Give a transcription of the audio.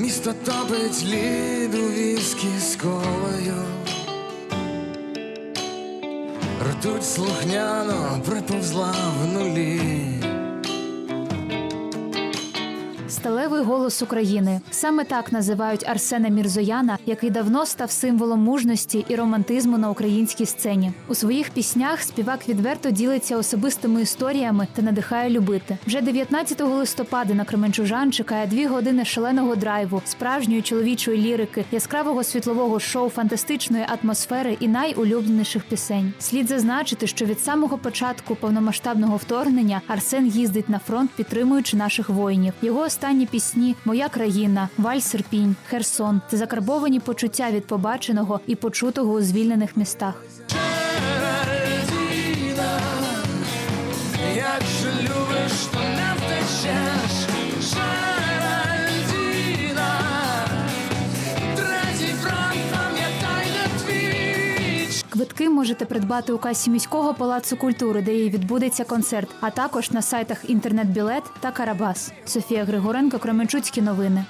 Місто топить лід у віскі з колою. Ртуть слухняно приповзла в нулі. Сталевий голос України саме так називають Арсена Мірзояна, який давно став символом мужності і романтизму на українській сцені. У своїх піснях співак відверто ділиться особистими історіями та надихає любити. Вже 19 листопада на Кременчужан чекає дві години шаленого драйву, справжньої чоловічої лірики, яскравого світлового шоу, фантастичної атмосфери і найулюбленіших пісень. Слід зазначити, що від самого початку повномасштабного вторгнення Арсен їздить на фронт, підтримуючи наших воїнів. Його останні пісні Моя країна, Валь Серпінь, Херсон це закарбовані почуття від побаченого і почутого у звільнених містах. Як же любиш, то не втечеш. Квитки можете придбати у касі міського палацу культури, де і відбудеться концерт, а також на сайтах інтернет-білет та Карабас. Софія Григоренко, Кременчуцькі новини.